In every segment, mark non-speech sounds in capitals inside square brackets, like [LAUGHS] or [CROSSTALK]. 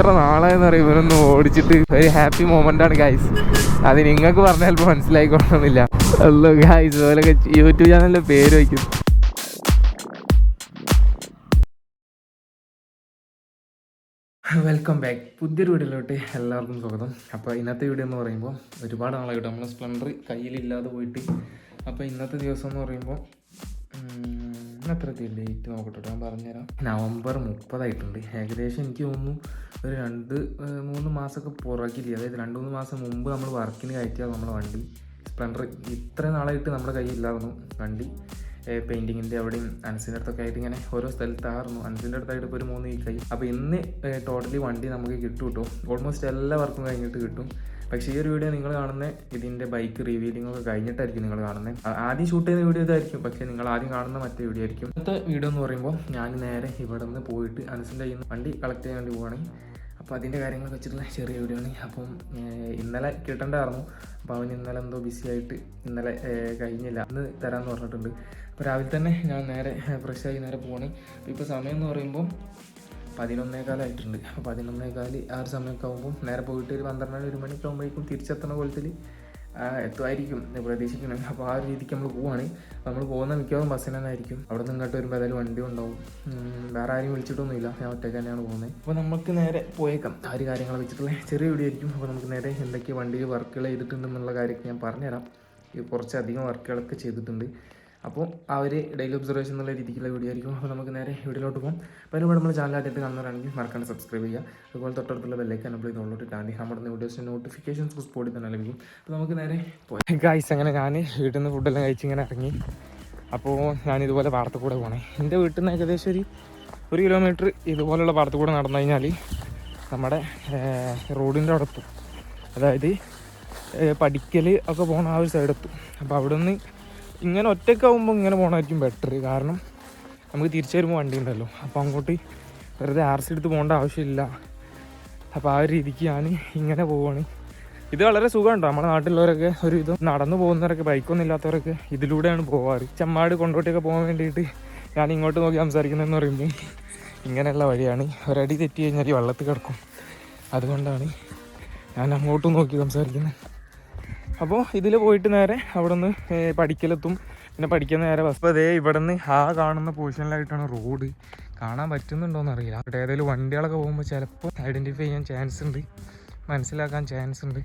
എത്ര നാളായെന്ന് പറയും ഇവരൊന്ന് ഓടിച്ചിട്ട്. ഒരു ഹാപ്പി മൊമെന്റ് ആണ് ഗായ്സ് അത് നിങ്ങൾക്ക് പറഞ്ഞാൽ ഇപ്പോൾ മനസ്സിലായിക്കൊള്ളണമെന്നില്ല. അല്ലോ ഗായ്സ് ഓലൊക്കെ യൂട്യൂബ് ചാനലിന്റെ പേര് വയ്ക്കും. വെൽക്കം ബാക്ക് പുതിയൊരു വീഡിയോയിലോട്ട് എല്ലാവർക്കും സ്വാഗതം. അപ്പോൾ ഇന്നത്തെ വീഡിയോ എന്ന് പറയുമ്പോൾ ഒരുപാട് നാളായിട്ട് നമ്മൾ സ്പ്ലെൻഡർ കയ്യിലില്ലാതെ പോയിട്ട്. അപ്പോൾ ഇന്നത്തെ ദിവസം എന്ന് പറയുമ്പോൾ എത്ര ഡേറ്റ് നോക്കട്ടെ ഞാൻ പറഞ്ഞുതരാം. നവംബർ മുപ്പതായിട്ടുണ്ട്. ഏകദേശം എനിക്ക് തോന്നുന്നു ഒരു രണ്ട് മൂന്ന് മാസമൊക്കെ പുറകില്ല? അതായത് രണ്ട് മൂന്ന് മാസം മുമ്പ് നമ്മൾ വർക്കിന് കയറ്റിയാൽ നമ്മുടെ വണ്ടി. സ്പ്ലെൻഡർ ഇത്ര നാളായിട്ട് നമ്മുടെ കയ്യിലില്ലായിരുന്നു വണ്ടി. പെയിന്റിങ്ങിന്റെ അവിടെയും അൻസിന്റെ അടുത്തൊക്കെ ആയിട്ട് ഇങ്ങനെ ഓരോ സ്ഥലത്തായിരുന്നു അൻസിന്റെ അടുത്തായിട്ട് ഇപ്പോൾ ഒരു മൂന്ന് വീക്കായി അപ്പോൾ ഇന്ന് ടോട്ടലി വണ്ടി നമുക്ക് കിട്ടും കേട്ടോ ഓൾമോസ്റ്റ് എല്ലാ വർക്കും കഴിഞ്ഞിട്ട് കിട്ടും. പക്ഷേ ഈ ഒരു വീഡിയോ നിങ്ങൾ കാണുന്ന ഇതിന്റെ ബൈക്ക് റിവീലിംഗ് ഒക്കെ കഴിഞ്ഞിട്ടായിരിക്കും നിങ്ങൾ കാണുന്നത്. ആദ്യം ഷൂട്ട് ചെയ്യുന്ന വീഡിയോ ഇതായിരിക്കും. പക്ഷേ നിങ്ങൾ ആദ്യം കാണുന്ന മറ്റേ വീഡിയോ ആയിരിക്കും. ഇന്നത്തെ വീഡിയോ എന്ന് പറയുമ്പോൾ ഞാൻ നേരെ ഇവിടെ നിന്ന് പോയിട്ട് അനസിന്റെ കയ്യിൽ നിന്ന് വണ്ടി കളക്ട് ചെയ്യാൻ വേണ്ടി പോവുകയാണെങ്കിൽ അപ്പോൾ അതിന്റെ കാര്യങ്ങൾ വെച്ചിട്ടുള്ള ചെറിയ വീഡിയോ ആണ്. അപ്പം ഇന്നലെ കിട്ടേണ്ടായിരുന്നു. അപ്പോൾ അവൻ ഇന്നലെ എന്തോ ബിസി ആയിട്ട് ഇന്നലെ കഴിഞ്ഞില്ല. ഇന്ന് തരാമെന്ന് പറഞ്ഞിട്ടുണ്ട്. അപ്പോൾ രാവിലെ തന്നെ ഞാൻ നേരെ ഫ്രഷ് ആയി നേരെ അപ്പോൾ ഇപ്പോൾ സമയം എന്ന് പറയുമ്പോൾ പതിനൊന്നേകാലായിട്ടുണ്ട്. അപ്പോൾ പതിനൊന്നേകാൽ ആ ഒരു സമയമൊക്കെ ആകുമ്പോൾ നേരെ പോയിട്ട് ഒരു പന്ത്രണ്ട് ഒരു മണിയൊക്കെ ആകുമ്പോഴേക്കും തിരിച്ചെത്തുന്ന കോലത്തിൽ എത്തുമായിരിക്കും പ്രതീക്ഷിക്കുന്നത് അപ്പോൾ ആ ഒരു രീതിക്ക് നമ്മൾ പോവാണ്. നമ്മൾ പോകുന്ന മിക്കവാറും ബസ്സിന് തന്നെ ആയിരിക്കും. അവിടെ നിന്ന് ഇങ്ങോട്ട് വരുമ്പോൾ ഏതായാലും വണ്ടി ഉണ്ടാവും വേറെ ആരും വിളിച്ചിട്ടൊന്നുമില്ല. ഞാൻ ഒറ്റയ്ക്ക് തന്നെയാണ് പോകുന്നത് അപ്പോൾ നമുക്ക് നേരെ പോയേക്കാം. ആ ഒരു കാര്യങ്ങൾ വെച്ചിട്ടുള്ള ചെറിയ വീഡിയോ ആയിരിക്കും. അപ്പോൾ നമുക്ക് നേരെ എന്തൊക്കെ വണ്ടിയിൽ വർക്കുകൾ ചെയ്തിട്ടുണ്ടെന്നുള്ള കാര്യമൊക്കെ ഞാൻ പറഞ്ഞുതരാം. കുറച്ചധികം വർക്കുകളൊക്കെ ചെയ്തിട്ടുണ്ട്. അപ്പോൾ ആ ഒരു ഡെയിലി ഒബ്സർവേഷൻ എന്നുള്ള രീതിക്കുള്ള വീഡിയോ ആയിരിക്കും. അപ്പോൾ നമുക്ക് നേരെ വീഡിയോയിലോട്ട് പോകാം. അപ്പോൾ അതിനോട് നമ്മൾ ചാനൽ ആദ്യമായിട്ട് കാണുന്നവരാണെങ്കിൽ മറക്കാണ്ട് സബ്സ്ക്രൈബ് ചെയ്യുക. അതുപോലെ തൊട്ടടുത്തുള്ള ബെല്ലൈക്കൻ അപ്പോൾ ചെയ്തോളൂട്ട് താണ്ടി നമ്മുടെ വീഡിയോസിന്റെ നോട്ടിഫിക്കേഷൻസ് സ്പോട്ടിൽ തന്നെ ലഭിക്കും. അപ്പോൾ നമുക്ക് നേരെ പോയി ഗൈസ് അങ്ങനെ ഞാൻ വീട്ടിൽ നിന്ന് ഫുഡെല്ലാം കഴിച്ച് ഇങ്ങനെ ഇറങ്ങി. അപ്പോൾ പാടത്ത് കൂടെ പോകണേ എന്റെ വീട്ടിൽ നിന്ന് ഏകദേശം ഒരു ഒരു കിലോമീറ്റർ ഇതുപോലുള്ള കൂടെ നടന്നു കഴിഞ്ഞാൽ നമ്മുടെ റോഡിന്റെ അവിടെ എത്തും. അതായത് പഠിക്കൽ ഒക്കെ പോകുന്ന ആ ഒരു സൈഡ് എത്തും. അപ്പോൾ അവിടെ നിന്ന് ഇങ്ങനെ ഒറ്റയ്ക്ക് ഒറ്റയ്ക്കാവുമ്പോൾ ഇങ്ങനെ പോകണമായിരിക്കും ബെറ്റർ കാരണം നമുക്ക് തിരിച്ചു വരുമ്പോൾ വണ്ടി ഉണ്ടല്ലോ. അപ്പോൾ അങ്ങോട്ട് വെറുതെ ആർ സി എടുത്ത് പോകേണ്ട ആവശ്യമില്ല. അപ്പോൾ ആ ഒരു രീതിക്ക് ഞാൻ ഇങ്ങനെ പോവാണ്. ഇത് വളരെ സുഖമുണ്ടോ. നമ്മുടെ നാട്ടിലുള്ളവരൊക്കെ ഒരു ഇത് നടന്നു പോകുന്നവരൊക്കെ ബൈക്കൊന്നും ഇല്ലാത്തവരൊക്കെ ഇതിലൂടെയാണ് പോവാറ്. ചമ്മാട് കൊണ്ടോട്ടിയൊക്കെ പോകാൻ വേണ്ടിയിട്ട് ഞാൻ ഇങ്ങോട്ട് നോക്കി സംസാരിക്കുന്നതെന്ന് പറയുമ്പോൾ ഇങ്ങനെയുള്ള വഴിയാണ്. ഒരടി തെറ്റി കഴിഞ്ഞാൽ വെള്ളത്തിൽ കിടക്കും. അതുകൊണ്ടാണ് ഞാൻ അങ്ങോട്ടും നോക്കി സംസാരിക്കുന്നത്. അപ്പോൾ ഇതിൽ പോയിട്ട് നേരെ അവിടെ നിന്ന് പഠിക്കലെത്തും. പിന്നെ പഠിക്കുന്ന നേരെ ബസ് അപ്പോൾ അതേ ഇവിടെ നിന്ന് ആ കാണുന്ന പൊസിഷനിലായിട്ടാണ് റോഡ് കാണാൻ പറ്റുന്നുണ്ടോയെന്ന് അറിയില്ല അവിടെ ഏതെങ്കിലും വണ്ടികളൊക്കെ പോകുമ്പോൾ ചിലപ്പോൾ ഐഡന്റിഫൈ ചെയ്യാൻ ചാൻസ് ഉണ്ട്. മനസ്സിലാക്കാൻ ചാൻസ് ഉണ്ട്.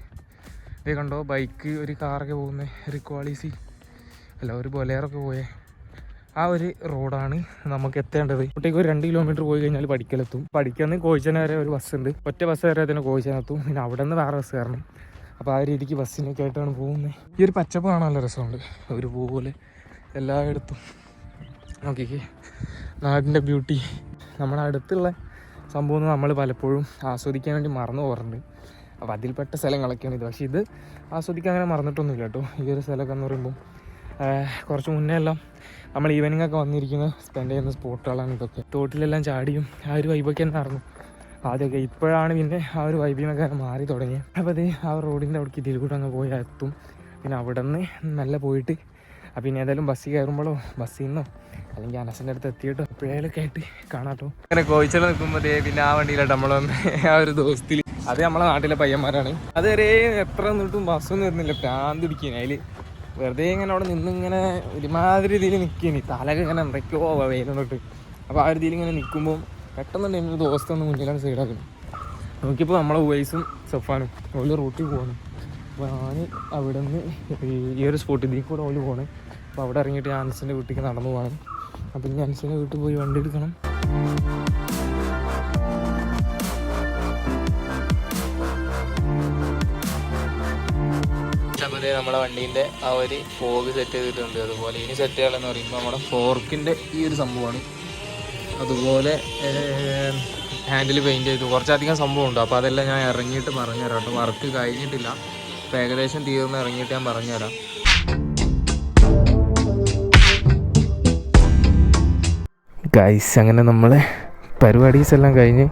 ഇതേ കണ്ടോ ബൈക്ക് ഒരു കാറൊക്കെ പോകുന്ന ഒരു ക്വാളിസി അല്ല ഒരു ബൊലേറൊക്കെ പോയേ ആ ഒരു റോഡാണ് നമുക്ക് എത്തേണ്ടത്. കുട്ടിക്ക് ഒരു രണ്ട് കിലോമീറ്റർ പോയി കഴിഞ്ഞാൽ പഠിക്കലെത്തും. പഠിക്കുന്ന കോഴിച്ചന വരെ ഒരു ബസ് ഉണ്ട്. ഒറ്റ ബസ് വരെ അതിന് കോഴിച്ചനെത്തും പിന്നെ അവിടെ നിന്ന് വേറെ ബസ് കയറണം. അപ്പോൾ ആ രീതിക്ക് ബസ്സിനൊക്കെ ആയിട്ടാണ് പോകുന്നത് ഈ ഒരു പച്ചപ്പ് കാണാൻ രസമുണ്ട്? ഒരുപോലെ എല്ലായിടത്തും. നോക്കിക്കേ. നാടിന്റെ ബ്യൂട്ടി. നമ്മുടെ അടുത്തുള്ള സംഭവം നമ്മൾ പലപ്പോഴും ആസ്വദിക്കാൻ വേണ്ടി മറന്നു പോകാറുണ്ട്. അപ്പോൾ അതിൽപ്പെട്ട സ്ഥലങ്ങളൊക്കെയാണ് ഇത്. പക്ഷേ ഇത് ആസ്വദിക്കാൻ അങ്ങനെ മറന്നിട്ടൊന്നുമില്ല കേട്ടോ. ഈ ഒരു സ്ഥലമൊക്കെ എന്ന് പറയുമ്പോൾ കുറച്ച് മുന്നേ എല്ലാം നമ്മൾ ഈവനിങ് ഒക്കെ വന്നിരിക്കുന്ന സ്പെൻഡ് ചെയ്യുന്ന സ്പോട്ടുകളാണ് ഇതൊക്കെ. തോട്ടിലെല്ലാം ചാടിയും ആ ഒരു വൈബൊക്കെ എന്നായിരുന്നു ആദ്യമൊക്കെ ഇപ്പോഴാണ് പിന്നെ ആ ഒരു വൈബിൽ നിന്നൊക്കെ മാറി തുടങ്ങി അപ്പോൾ അത് ആ റോഡിന്റെ അവിടേക്ക് ഇതിൽ കൂടെ അങ്ങ് പോയി എത്തും. പിന്നെ അവിടെ നിന്ന് നല്ല പോയിട്ട് അപ്പം പിന്നെ ഏതായാലും ബസ്സിൽ കയറുമ്പോഴോ ബസ്സിൽ നിന്നോ അല്ലെങ്കിൽ അനസിന്റെ അടുത്ത് എത്തിയിട്ടോ എപ്പോഴേലൊക്കെ ആയിട്ട് കാണാട്ടോ. അങ്ങനെ കോഴിച്ചൽ നിൽക്കുമ്പോൾ പിന്നെ ആ വണ്ടിയിലോട്ട് നമ്മൾ ആ ഒരു ദിവസത്തിൽ അത് നമ്മളെ നാട്ടിലെ പയ്യന്മാരാണ്. അതുവരെ എത്ര നിന്നിട്ടും ബസ്സൊന്നും വരുന്നില്ല. പ്രാന്ത് പിടിക്കാൻ അതിൽ വെറുതെ ഇങ്ങനെ അവിടെ നിന്ന് ഇങ്ങനെ ഒരുമാതിരി രീതിയിൽ നിൽക്കുകയാണ് തലകെ ഇങ്ങനെ എന്തൊക്കെയോ വെയിലുന്നിട്ട് അപ്പോൾ ആ ഒരു രീതിയിൽ ഇങ്ങനെ നിൽക്കുമ്പോൾ പെട്ടെന്ന് എന്റെ ദോസ്ത ഒന്ന് മുന്നിലാണ് സൈഡാക്കുന്നത് നോക്കിയപ്പോൾ നമ്മളെ ഉവൈസും സഫാനും ഓൽ റൂട്ടിൽ പോകണം അപ്പോൾ ഞാൻ അവിടെ നിന്ന് ഈ ഒരു സ്പോട്ടിൽ ഇതിൽ കൂടെ ഓൽ പോകണം അപ്പോൾ അവിടെ ഇറങ്ങിയിട്ട് ഞാൻ അനസിന്റെ വീട്ടിലേക്ക് നടന്നു പോകണം അപ്പോൾ ഇനി അനസിന്റെ വീട്ടിൽ പോയി വണ്ടി എടുക്കണം. നമ്മുടെ വണ്ടീന്റെ ആ ഒരു ഫോഗ് സെറ്റ് ചെയ്തിട്ടുണ്ട്. അതുപോലെ ഇനി സെറ്റ് ചെയ്യാമെന്ന് പറയുമ്പോൾ നമ്മുടെ ഫോർക്കിന്റെ ഈ ഒരു സംഭവമാണ് അതുപോലെ ഹാൻഡിൽ പെയിന്റ് ചെയ്തു. കുറച്ചധികം സംഭവമുണ്ട്. അപ്പോൾ അതെല്ലാം ഞാൻ ഇറങ്ങിയിട്ട് പറഞ്ഞുതരാം കേട്ടോ. വർക്ക് കഴിഞ്ഞിട്ടില്ല. അപ്പോൾ ഏകദേശം തീർന്ന് ഇറങ്ങിയിട്ട് ഞാൻ പറഞ്ഞുതരാം. ഗൈസ് അങ്ങനെ നമ്മളെ പരിപാടീസ് എല്ലാം കഴിഞ്ഞ്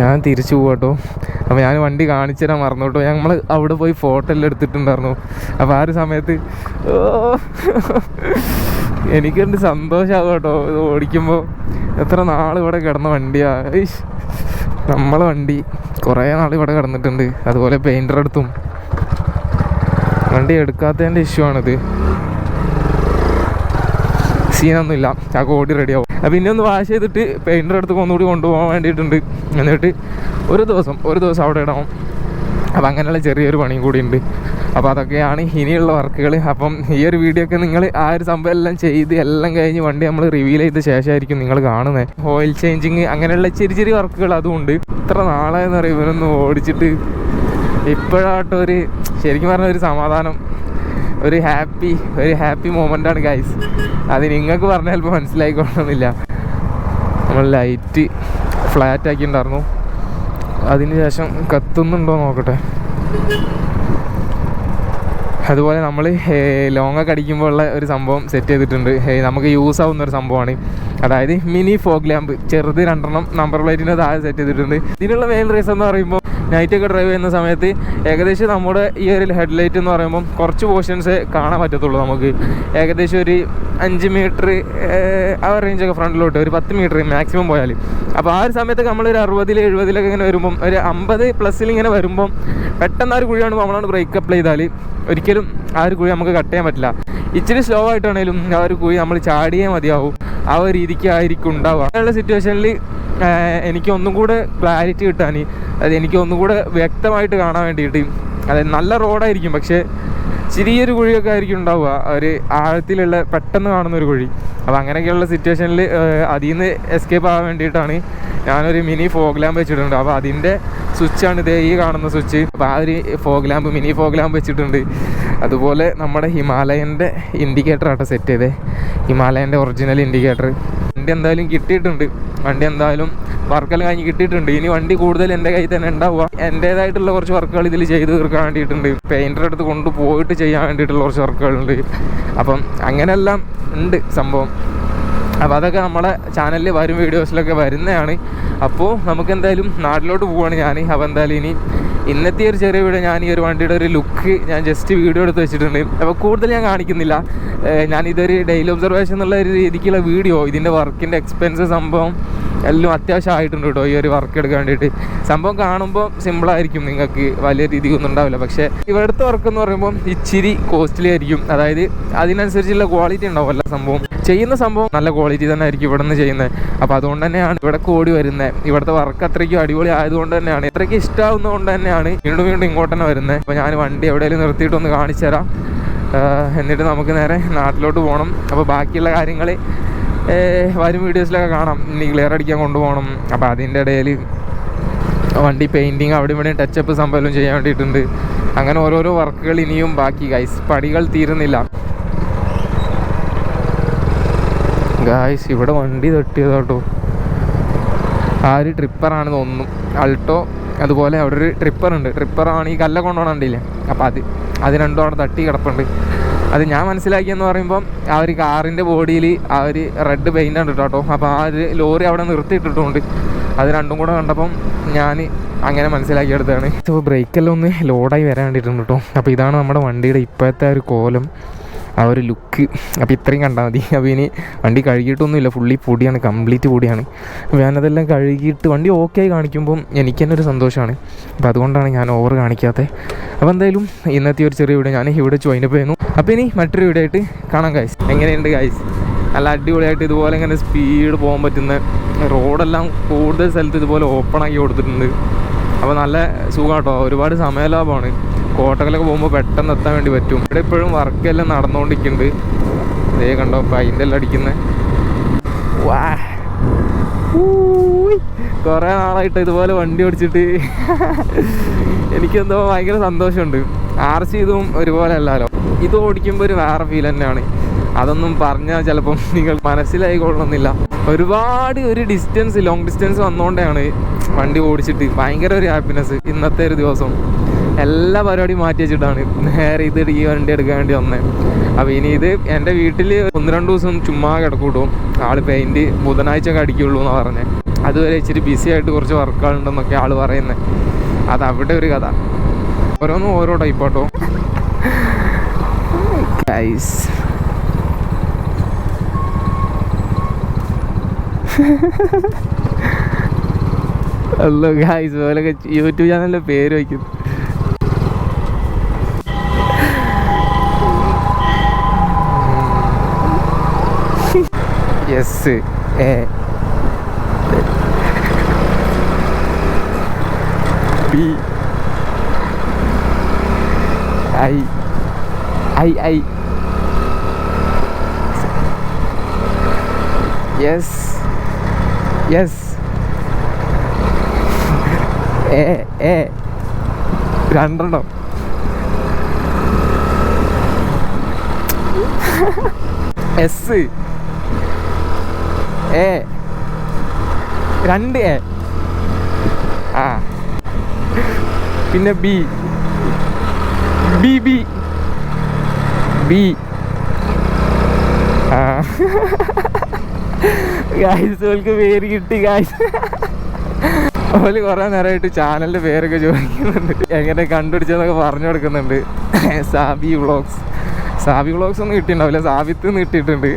ഞാൻ തിരിച്ചു പോകട്ടോ അപ്പോൾ ഞാൻ വണ്ടി കാണിച്ചു തരാൻ മറന്നോട്ടോ ഞങ്ങൾ അവിടെ പോയി ഫോട്ടോ എല്ലാം എടുത്തിട്ടുണ്ടായിരുന്നു. അപ്പോൾ ആ ഒരു സമയത്ത് ഓ എനിക്കുണ്ട് സന്തോഷമാകും കേട്ടോ. ഇത് ഓടിക്കുമ്പോൾ എത്ര നാൾ ഇവിടെ കിടന്ന വണ്ടിയാ. നമ്മളെ വണ്ടി കുറേ നാൾ ഇവിടെ കിടന്നിട്ടുണ്ട്. അതുപോലെ പെയിന്റർ അടുത്തും. വണ്ടി എടുക്കാത്തതിന്റെ ഇഷ്യൂ ആണിത്. സീനൊന്നുമില്ല ആ കോടി റെഡിയാവും പിന്നെ ഒന്ന് വാഷ് ചെയ്തിട്ട് പെയിന്റർ അടുത്ത് ഒന്നുകൂടി കൊണ്ടുപോകാൻ വേണ്ടിയിട്ടുണ്ട്. എന്നിട്ട് ഒരു ദിവസം ഒരു ദിവസം അവിടെ ഇടാം. അപ്പം അങ്ങനെയുള്ള ചെറിയൊരു പണിയും കൂടി ഉണ്ട്. അപ്പോൾ അതൊക്കെയാണ് ഇനിയുള്ള വർക്കുകൾ അപ്പം ഈ ഒരു വീഡിയോ ഒക്കെ നിങ്ങൾ ആ ഒരു സംഭവം എല്ലാം ചെയ്ത് എല്ലാം കഴിഞ്ഞ് വണ്ടി നമ്മൾ റിവീൽ ചെയ്ത ശേഷമായിരിക്കും നിങ്ങൾ കാണുന്നത് ഓയിൽ ചേഞ്ചിങ് അങ്ങനെയുള്ള ചെറിയ ചെറിയ വർക്കുകൾ അതുകൊണ്ട് ഇത്ര നാളെന്ന് പറയും ഇവരൊന്ന് ഓടിച്ചിട്ട്. ഇപ്പോഴാട്ടോ ഒരു ശരിക്കും പറഞ്ഞ ഒരു സമാധാനം. ഒരു ഹാപ്പി ഒരു ഹാപ്പി മൊമെന്റ് ആണ് ഗൈസ് അത് നിങ്ങൾക്ക് പറഞ്ഞാൽ ചിലപ്പോൾ മനസ്സിലായിക്കൊള്ളണമെന്നില്ല നമ്മൾ ലൈറ്റ് ഫ്ലാറ്റ് ആക്കിയിട്ടുണ്ടായിരുന്നു. അതിന് ശേഷം കത്തുന്നുണ്ടോ നോക്കട്ടെ. അതുപോലെ നമ്മൾ ലോങ്ങൊക്കെ അടിക്കുമ്പോഴുള്ള ഒരു സംഭവം സെറ്റ് ചെയ്തിട്ടുണ്ട്. നമുക്ക് യൂസ് ആവുന്ന ഒരു സംഭവമാണ്. അതായത് മിനി ഫോഗ് ലാമ്പ് ചെറുത് രണ്ടെണ്ണം നമ്പർ പ്ലേറ്റിന്റെ താഴെ സെറ്റ് ചെയ്തിട്ടുണ്ട്. ഇതിനുള്ള മെയിൻ റീസൺ എന്ന് പറയുമ്പോൾ നൈറ്റ് ഒക്കെ ഡ്രൈവ് ചെയ്യുന്ന സമയത്ത് ഏകദേശം നമ്മുടെ ഈ ഒരു ഹെഡ്ലൈറ്റ് എന്ന് പറയുമ്പം കുറച്ച് പോർഷൻസ് കാണാൻ പറ്റത്തുള്ളൂ നമുക്ക്. ഏകദേശം ഒരു അഞ്ച് മീറ്റർ ആ റേഞ്ചൊക്കെ ഫ്രണ്ടിലോട്ട് ഒരു പത്ത് മീറ്റർ മാക്സിമം പോയാൽ അപ്പോൾ ആ ഒരു സമയത്തൊക്കെ നമ്മളൊരു അറുപതിൽ എഴുപതിലൊക്കെ ഇങ്ങനെ വരുമ്പം ഒരു അമ്പത് പ്ലസ്സിൽ ഇങ്ങനെ വരുമ്പം പെട്ടെന്ന് ആ ഒരു കുഴിയാണ് നമ്മളാണ് ബ്രേക്ക് അപ്ലൈ ചെയ്താൽ ഒരിക്കലും ആ ഒരു കുഴി നമുക്ക് കട്ട് ചെയ്യാൻ പറ്റില്ല. ഇച്ചിരി സ്ലോ ആയിട്ടാണെങ്കിലും ആ ഒരു കുഴി നമ്മൾ ചാടിയേ മതിയാവും. ആ ഒരു രീതിക്ക് ആയിരിക്കും ഉണ്ടാവുക. അങ്ങനെയുള്ള സിറ്റുവേഷനിൽ എനിക്ക് ഒന്നും കൂടെ ക്ലാരിറ്റി കിട്ടാൻ അത് എനിക്ക് ഒന്നും കൂടെ വ്യക്തമായിട്ട് കാണാൻ വേണ്ടിയിട്ട് അതായത് നല്ല റോഡായിരിക്കും പക്ഷേ ചെറിയൊരു കുഴിയൊക്കെ ആയിരിക്കും ഉണ്ടാവുക. ഒരു ആഴത്തിലുള്ള പെട്ടെന്ന് കാണുന്ന ഒരു കുഴി. അപ്പോൾ അങ്ങനെയൊക്കെയുള്ള സിറ്റുവേഷനിൽ അതിൽ നിന്ന് എസ്കേപ്പ് ആവാൻ വേണ്ടിയിട്ടാണ് ഞാനൊരു മിനി ഫോഗ് ലാമ്പ് വെച്ചിട്ടുണ്ട്. അപ്പോൾ അതിന്റെ സ്വിച്ചാണ് ഇതേ ഈ കാണുന്ന സ്വിച്ച് അപ്പോൾ ആ ഒരു fog lamp mini fog lamp വെച്ചിട്ടുണ്ട്. അതുപോലെ നമ്മുടെ ഹിമാലയന്റെ ഇൻഡിക്കേറ്റർ ആട്ടോ സെറ്റ് ചെയ്തേ. ഹിമാലയന്റെ ഒറിജിനൽ ഇൻഡിക്കേറ്റർ വണ്ടി എന്തായാലും കിട്ടിയിട്ടുണ്ട്. വണ്ടി എന്തായാലും വർക്കെല്ലാം കഴിഞ്ഞ് കിട്ടിയിട്ടുണ്ട്. ഇനി വണ്ടി കൂടുതൽ എന്റെ കയ്യിൽ തന്നെ ഉണ്ടാവുക. എന്റേതായിട്ടുള്ള കുറച്ച് വർക്കുകൾ ഇതിൽ ചെയ്ത് തീർക്കാൻ വേണ്ടിയിട്ടുണ്ട്. പെയിന്റർ അടുത്ത് കൊണ്ടുപോയിട്ട് ചെയ്യാൻ വേണ്ടിയിട്ടുള്ള കുറച്ച് വർക്കുകളുണ്ട്. അപ്പം അങ്ങനെയെല്ലാം ഉണ്ട് സംഭവം. അപ്പോൾ അതൊക്കെ നമ്മളെ ചാനലിൽ വരും വീഡിയോസിലൊക്കെ വരുന്നതാണ്. അപ്പോൾ നമുക്ക് എന്തായാലും നാട്ടിലോട്ട് പോവുകയാണ് ഞാൻ അപ്പോൾ എന്തായാലും ഇനി ഇന്നത്തെ ഒരു ചെറിയ വീഡിയോ ഞാൻ ഈ ഒരു വണ്ടിയുടെ ഒരു ലുക്ക് ഞാൻ ജസ്റ്റ് വീഡിയോ എടുത്ത് വെച്ചിട്ടുണ്ട്. അപ്പോൾ കൂടുതൽ ഞാൻ കാണിക്കുന്നില്ല. ഞാൻ ഇതൊരു ഡെയിലി ഒബ്സർവേഷൻ എന്നുള്ള ഒരു രീതിക്കുള്ള വീഡിയോ ഇതിന്റെ വർക്കിന്റെ എക്സ്പെൻസ് സംഭവം എല്ലാം അത്യാവശ്യമായിട്ടുണ്ട് കേട്ടോ ഈ ഒരു വർക്ക് എടുക്കാൻ വേണ്ടിയിട്ട്. സംഭവം കാണുമ്പോൾ സിമ്പിളായിരിക്കും നിങ്ങൾക്ക് വലിയ രീതിക്കൊന്നും ഉണ്ടാവില്ല. പക്ഷേ ഇവിടുത്തെ വർക്ക് എന്ന് പറയുമ്പോൾ ഇച്ചിരി കോസ്റ്റ്ലി ആയിരിക്കും. അതായത് അതിനനുസരിച്ചുള്ള ക്വാളിറ്റി ഉണ്ടാവും എല്ലാ സംഭവം ചെയ്യുന്ന സംഭവം നല്ല ക്വാളിറ്റി തന്നെ ആയിരിക്കും ഇവിടെ നിന്ന് ചെയ്യുന്നത്. അപ്പോൾ അതുകൊണ്ട് തന്നെയാണ് ഇവിടെ കോടി വരുന്നത് ഇവിടുത്തെ വർക്ക് അത്രയ്ക്കും അടിപൊളി ആയതുകൊണ്ട് തന്നെയാണ്. ഇത്രയ്ക്ക് ഇഷ്ടമാവുന്നതുകൊണ്ട് തന്നെയാണ് വീണ്ടും വീണ്ടും ഇങ്ങോട്ട് തന്നെ വരുന്നത് അപ്പോൾ ഞാൻ വണ്ടി എവിടെയെങ്കിലും നിർത്തിയിട്ടൊന്ന് കാണിച്ചു തരാം. എന്നിട്ട് നമുക്ക് നേരെ നാട്ടിലോട്ട് പോകണം അപ്പോൾ ബാക്കിയുള്ള കാര്യങ്ങൾ വരും വീഡിയോസിലൊക്കെ കാണാം. ഇനി ക്ലിയർ അടിക്കാൻ കൊണ്ടുപോകണം. അപ്പോൾ അതിന്റെ ഇടയിൽ വണ്ടി പെയിന്റിങ് അവിടെ ഇവിടെയും ടച്ചപ്പ് സംഭവം ചെയ്യാൻ വേണ്ടിയിട്ടുണ്ട്. അങ്ങനെ ഓരോരോ വർക്കുകൾ ഇനിയും ബാക്കി ഗൈസ് പടികൾ തീരുന്നില്ല. ഗായ്സ് ഇവിടെ വണ്ടി തട്ടിയതാട്ടോ. ആ ഒരു ട്രിപ്പറാണ് തോന്നുന്നു. അൾട്ടോ അതുപോലെ അവിടെ ഒരു ട്രിപ്പർ ഉണ്ട്. ട്രിപ്പറാണ് ഈ കല്ല കൊണ്ടുപോകണ്ടില്ലേ അപ്പോൾ അത് അത് രണ്ടും അവിടെ തട്ടി കിടപ്പുണ്ട്. അത് ഞാൻ മനസ്സിലാക്കിയെന്ന് പറയുമ്പം ആ ഒരു കാറിന്റെ ബോഡിയിൽ ആ ഒരു റെഡ് പെയിന്റ് ഉണ്ട് കേട്ടോ അപ്പോൾ ആ ഒരു ലോറി അവിടെ നിർത്തിയിട്ടിട്ടുണ്ട്. അത് രണ്ടും കൂടെ കണ്ടപ്പം ഞാൻ അങ്ങനെ മനസ്സിലാക്കിയെടുത്താണ് ഇപ്പോൾ ബ്രേക്കെല്ലാം ഒന്ന് ലോഡായി വരാൻ വേണ്ടിയിട്ടുണ്ട് കേട്ടോ അപ്പോൾ ഇതാണ് നമ്മുടെ വണ്ടിയുടെ ഇപ്പോഴത്തെ ഒരു കോലം ആ ഒരു ലുക്ക് അപ്പോൾ ഇത്രയും കണ്ടാൽ മതി. അപ്പോൾ ഇനി വണ്ടി കഴുകിയിട്ടൊന്നുമില്ല. ഫുള്ളി പൊടിയാണ് കംപ്ലീറ്റ് പൊടിയാണ്. അപ്പോൾ ഞാനതെല്ലാം കഴുകിയിട്ട് വണ്ടി ഓക്കെ ആയി കാണിക്കുമ്പം എനിക്ക് തന്നെ ഒരു സന്തോഷമാണ്. അപ്പോൾ അതുകൊണ്ടാണ് ഞാൻ ഓവർ കാണിക്കാത്തത് അപ്പോൾ എന്തായാലും ഇന്നത്തെ ഒരു ചെറിയ വീഡിയോ ഞാൻ ഇവിടെ ജോയിൻ ചെയ്യുന്നു. അപ്പോൾ ഇനി മറ്റൊരു വീഡിയോ ആയിട്ട് കാണാം കായ്സ് എങ്ങനെയുണ്ട് കായ്സ് നല്ല അടിപൊളിയായിട്ട് ഇതുപോലെ ഇങ്ങനെ സ്പീഡ് പോകാൻ പറ്റുന്ന റോഡെല്ലാം കൂടുതൽ സ്ഥലത്ത് ഇതുപോലെ ഓപ്പൺ ആക്കി കൊടുത്തിട്ടുണ്ട്. അപ്പോൾ നല്ല സുഖമാട്ടോ ഒരുപാട് സമയലാഭമാണ്. കോട്ടകളൊക്കെ പോകുമ്പോൾ പെട്ടെന്ന് എത്താൻ വേണ്ടി പറ്റും. ഇവിടെ ഇപ്പോഴും വർക്കെല്ലാം നടന്നുകൊണ്ടിരിക്കുന്നുണ്ട് ഇതേ കണ്ടോ അപ്പം അതിന്റെ എല്ലാം അടിക്കുന്നത് വാ. കുറേ നാളായിട്ട് ഇതുപോലെ വണ്ടി ഓടിച്ചിട്ട് [LAUGHS] എനിക്കെന്തോ ഭയങ്കര സന്തോഷമുണ്ട്. ആർ സി ഇതും ഒരുപോലെ അല്ലല്ലോ. ഇത് ഓടിക്കുമ്പോൾ ഒരു വേറെ ഫീൽ തന്നെയാണ്. അതൊന്നും പറഞ്ഞാൽ ചിലപ്പം നിങ്ങൾ മനസ്സിലായിക്കൊള്ളണമെന്നില്ല ഒരുപാട് ഒരു ഡിസ്റ്റൻസ് ലോങ് ഡിസ്റ്റൻസ് വന്നുകൊണ്ടാണ് വണ്ടി ഓടിച്ചിട്ട് ഭയങ്കര ഒരു ഹാപ്പിനെസ് ഇന്നത്തെ ഒരു ദിവസം എല്ലാ പരിപാടിയും മാറ്റി വെച്ചിട്ടാണ്. നേരെ ഇത് ഈ വണ്ടി എടുക്കാൻ വേണ്ടി വന്നേ. അപ്പോൾ ഇനി ഇത് എന്റെ വീട്ടിൽ ഒന്ന് രണ്ട് ദിവസം ചുമ്മാ കിടക്കൂട്ടും. ആൾ പെയിന്റ് ബുധനാഴ്ച ഒക്കെ അടിക്കുള്ളൂ എന്നാണ് പറഞ്ഞത് അതുവരെ ഇച്ചിരി ബിസി ആയിട്ട് കുറച്ച് വർക്കുകളുണ്ടെന്നൊക്കെ ആൾ പറയുന്നത് അത് അവിടെ ഒരു കഥ. ഓരോന്നും ഓരോ ടൈപ്പാട്ടോ ഗൈസ് അല്ലോ ഗായ്സ് പോലൊക്കെ യൂട്യൂബ് ചാനലിന്റെ പേര് വയ്ക്കും. Yes A. B I I I. Yes yes A A രണ്ടെണ്ണം. [LAUGHS] എസ് എ രണ്ട് എ ആ. പിന്നെ B B B B guys ഓൾക്ക് പേര് കിട്ടി ഗായ്സ് ഓൽ കുറെ നേരമായിട്ട് ചാനലിന്റെ പേരൊക്കെ ചോദിക്കുന്നുണ്ട്. എങ്ങനെ കണ്ടുപിടിച്ചതെന്നൊക്കെ പറഞ്ഞു കൊടുക്കുന്നുണ്ട്. [LAUGHS] സാബി വ്ളോഗ്സ്. സാബി വ്ളോഗ്സ് ഒന്നും കിട്ടിയിട്ടുണ്ടാവില്ല സാബിത്ത് നിന്ന് കിട്ടിയിട്ടുണ്ട്.